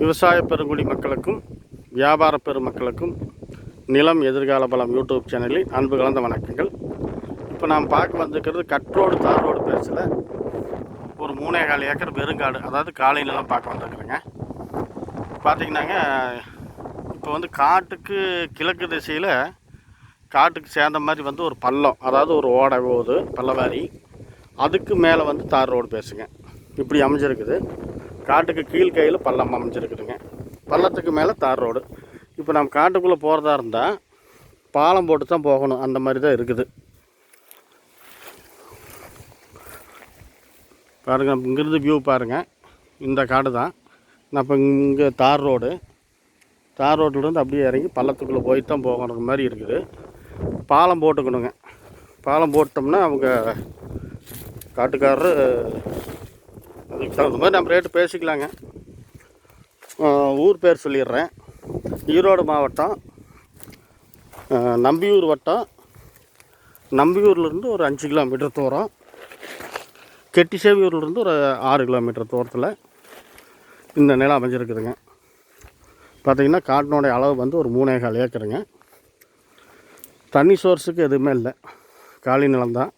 விவசாய பெருங்குடி மக்களுக்கும் வியாபார பெருமக்களுக்கும் நிலம் எதிர்கால பலம் யூடியூப் சேனலில் அன்பு கலந்த வணக்கங்கள். இப்போ நாம் பார்க்க வந்திருக்கிறது கட்ரோடு தார் ரோடு பேசில் ஒரு மூணே கால் ஏக்கர் பெருங்காடு அதாவது காலை நிலம் பார்க்க வந்திருக்குறேங்க. பார்த்தீங்கன்னாங்க இப்போ வந்து காட்டுக்கு கிழக்கு திசையில் காட்டுக்கு சேர்ந்த மாதிரி வந்து ஒரு பள்ளம் அதாவது ஒரு ஓடை போகுது பள்ளவாரி அதுக்கு மேலே வந்து தார் ரோடு பேசுங்க. இப்படி அமைஞ்சிருக்குது. காட்டுக்கு கீழ் கையில் பள்ளம் அமைஞ்சிருக்குதுங்க. பள்ளத்துக்கு மேலே தார் ரோடு. இப்போ நம்ம காட்டுக்குள்ளே போகிறதா இருந்தால் பாலம் போட்டு தான் போகணும். அந்த மாதிரி தான் இருக்குது பாருங்கள் இங்கேருந்து வியூ பாருங்கள் இந்த காடு தான் நான் இப்போ இங்கே தார் ரோடு. தார் ரோட்லேருந்து அப்படியே இறங்கி பள்ளத்துக்குள்ளே போய் தான் போகணுங்க மாதிரி இருக்குது. பாலம் போட்டுக்கணுங்க. பாலம் போட்டோம்னா அவங்க காட்டுக்காரர் அதுக்கு தகுந்த மாதிரி நம்ம ரேட்டு பேசிக்கலாங்க. ஊர் பேர் சொல்லிடுறேன். ஈரோடு மாவட்டம் நம்பியூர் வட்டம். நம்பியூர்லேருந்து ஒரு அஞ்சு கிலோமீட்டர் தூரம். கெட்டிசேவியூர்லேருந்து ஒரு ஆறு கிலோமீட்டர் தூரத்தில் இந்த நிலம் அமைஞ்சிருக்குதுங்க. பார்த்திங்கன்னா காட்டினுடைய அளவு வந்து ஒரு மூணே கால் ஏக்கருங்க. தண்ணி சோர்ஸுக்கு எதுவுமே இல்லை. காலி நிலம்தான்.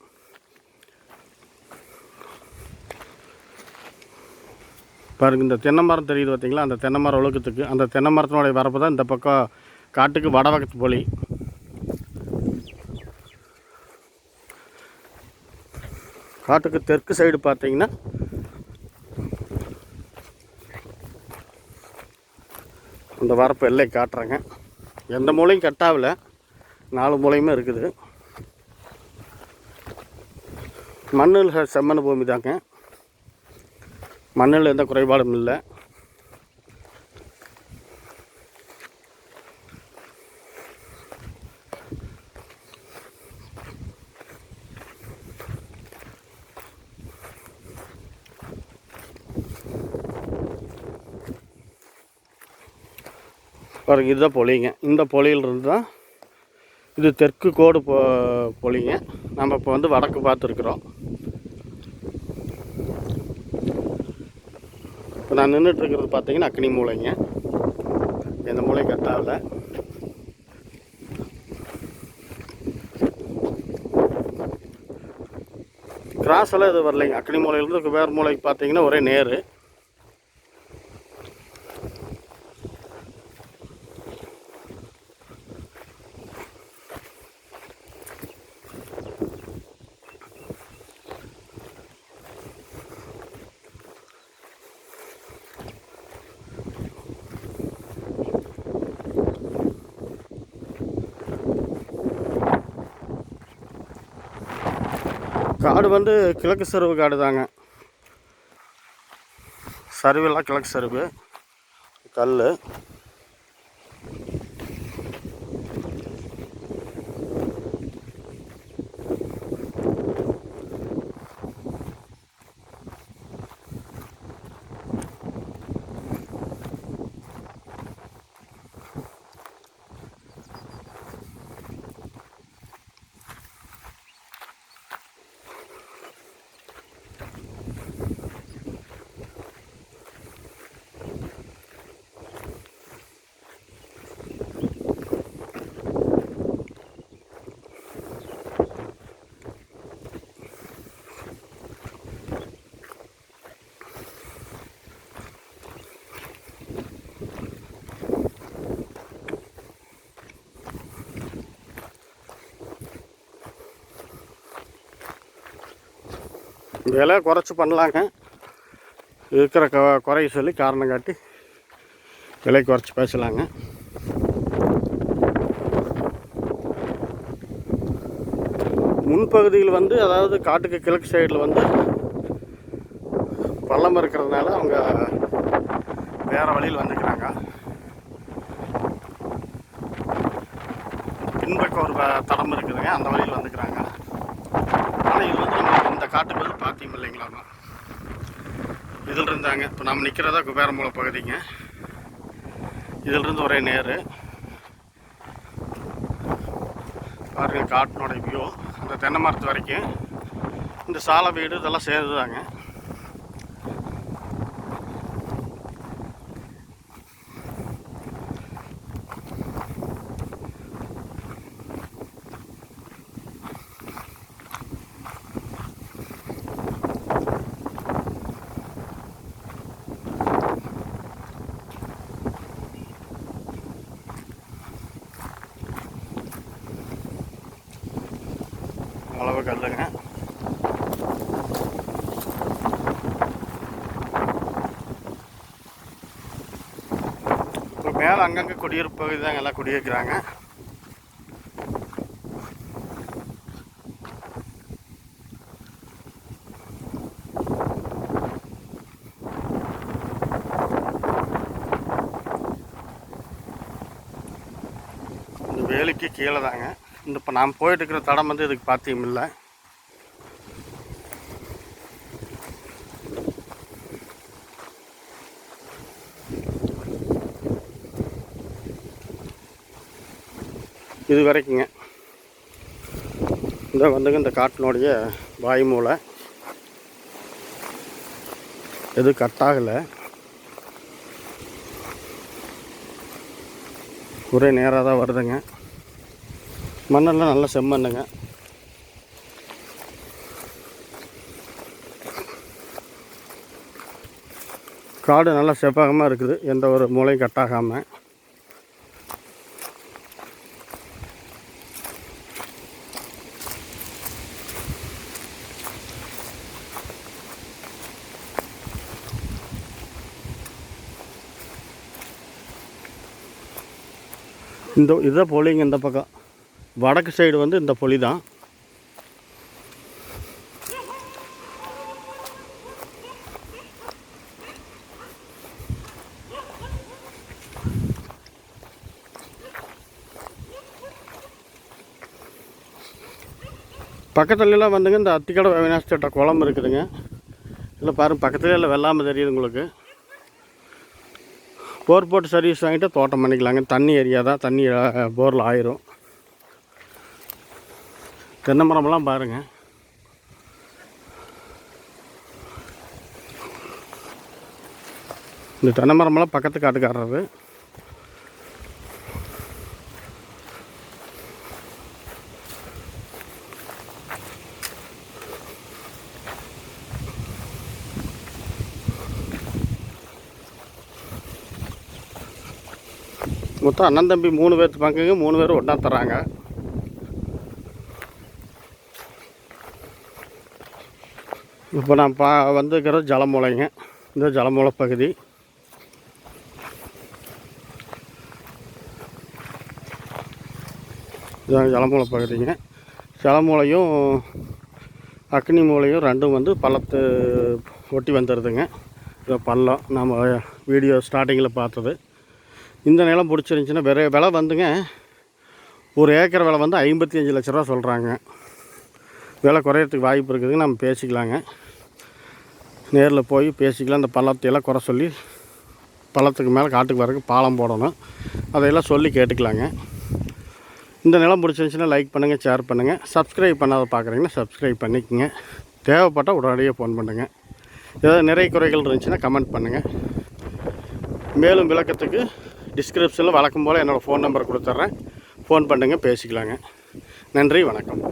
பாருங்க இந்த தென்னை மரம் தெரியுது பார்த்திங்களா அந்த தென்னை மரம் ஒழுக்கத்துக்கு. அந்த தென்னை மரத்தினுடைய வரப்பு தான் இந்த பக்கம் காட்டுக்கு வடவகத்து போலி. காட்டுக்கு தெற்கு சைடு பார்த்தீங்கன்னா அந்த வரப்பு எல்லை காட்டுறேங்க. எந்த மூலையும் கட்டாகல நாலு மூலையுமே இருக்குது. மண்ணில் செம்மண் பூமி தாங்க. மண்ணில் எந்த குறைபாடும் இல்லை. பாருங்க இதுதான் பொலிங்க. இந்த பொலியிலிருந்து தான் இது தெற்கு கோடு பொ பொலிங்க. நம்ம இப்போ வந்து வடக்கு பார்த்துருக்குறோம். இப்போ நான் நின்றுட்டு இருக்கிறது பார்த்தீங்கன்னா அக்னி மூலைங்க. எந்த மூளை கட்டாவில். கிராஸ் எல்லாம் இது வரலைங்க. அக்னி மூலையிலேருந்து வேறு மூலைக்கு பார்த்தீங்கன்னா ஒரே நேரு. காடு வந்து கிழக்கு சருவு காடு தாங்க. சருவெல்லாம் கிழக்கு சருவு. கல் விலை குறைச்சி பண்ணலாங்க. இருக்கிற க குறைய சொல்லி காரணம் காட்டி விலை குறைச்சி பேசலாங்க. முன்பகுதியில் வந்து அதாவது காட்டுக்கு கிழக்கு சைடில் வந்து பள்ளம் இருக்கிறதுனால அவங்க வேறு வழியில் வந்துக்கிறாங்க பின்பக்கம் ஒரு வ- தடம் இருக்குதுங்க. அந்த வழியில் வந்துக்கிறாங்க ஆனால் இது வந்து நம்ம காட்டு பகுதி பார்த்தீங்க இல்லைங்களாமா இதில் இருந்தாங்க இப்போ நம்ம நிற்கிறதா குபேரமூல பகுதிங்க. இதிலிருந்து ஒரே நேர். பாருங்கள் காட்டினோட வியூ அந்த தென்னை மரத்து வரைக்கும். இந்த சாலை வீடு இதெல்லாம் சேர்ந்துதாங்க ஒரு கல்லுங்க இப்போ மேலே அங்கங்கே குடியிருப்பு பகுதி தாங்க எல்லாம் குடியிருக்கிறாங்க. இந்த வேலிக்கு கீழே தாங்க. இந்த இப்போ நான் போயிட்டு இருக்கிற தடம் வந்து இதுக்கு பாத்தியம் இல்லை. இது வரைக்குங்க. இந்த வந்துங்க இந்த காட்டினுடைய வாய் மூலை எதுவும் கட் ஆகலை. ஒரே நேராக தான் வருதுங்க. மண்ணெல்லாம் நல்லா செம்மண்ணுங்க. காடு நல்லா செவ்வகமாக இருக்குது. எந்த ஒரு மூளையும் கட்டாகாமல் இந்த இதை போலிங்க இந்த பக்கம். வடக்கு சைடு வந்து இந்த பொலி தான். பக்கத்துலலாம் வந்துங்க இந்த அத்திக்கடை அவினாஷ் திட்ட குளம் இருக்குதுங்க. இல்லை பாருங்க பக்கத்துலேயே இல்லை வெள்ளாமல் தெரியுது உங்களுக்கு. போர் போட்டு சர்வீஸ் வாங்கிட்டு தோட்டம் பண்ணிக்கலாங்க. தண்ணி ஏரியா தான் தண்ணி போரில் ஆயிரும். தென்னை மரமெல்லாம் பாருங்கள் இந்த தென்னை மரமெல்லாம் பக்கத்து காட்டுக்காரது மொத்தம் அண்ணன் தம்பி மூணு பேர்த்து பங்குங்க மூணு பேரும் ஒன்றா தராங்க இப்போ நான் பா வந்துருக்கிறது ஜலமூலைங்க. இந்த ஜலமூலை பகுதி. இதான் ஜலமூலை பகுதிங்க. ஜலமூலையும் அக்னி மூலையும் ரெண்டும் வந்து பள்ளத்து ஒட்டி வந்துடுதுங்க இது பள்ளம். நம்ம வீடியோ ஸ்டார்டிங்கில் பார்த்தது. இந்த நிலம் பிடிச்சிருந்துச்சின்னா விலை விலை வந்துங்க. ஒரு ஏக்கர் விலை வந்து ஐம்பத்தி அஞ்சு லட்ச ரூபா சொல்கிறாங்க விலை குறையறதுக்கு வாய்ப்பு இருக்குதுங்க. நம்ம பேசிக்கலாங்க. நேரில் போய் பேசிக்கலாம். அந்த பள்ளத்தையெல்லாம் குறை சொல்லி பள்ளத்துக்கு மேலே காட்டுக்கு வரக்கு பாலம் போடணும். அதையெல்லாம் சொல்லி கேட்டுக்கலாங்க. இந்த நிலம் பிடிச்சிருந்துச்சின்னா லைக் பண்ணுங்கள் ஷேர் பண்ணுங்கள் சப்ஸ்கிரைப் பண்ணாத பார்க்குறீங்கன்னா சப்ஸ்கிரைப் பண்ணிக்கோங்க. தேவைப்பட்டால் உடனடியாக ஃபோன் பண்ணுங்கள் ஏதாவது நிறைய குறைகள் இருந்துச்சுன்னா கமெண்ட் பண்ணுங்கள் மேலும் விளக்கத்துக்கு டிஸ்கிரிப்ஷனில் வழக்கம் போல் என்னோடய ஃபோன் நம்பர் கொடுத்துட்றேன். ஃபோன் பண்ணுங்கள் பேசிக்கலாங்க. நன்றி வணக்கம்.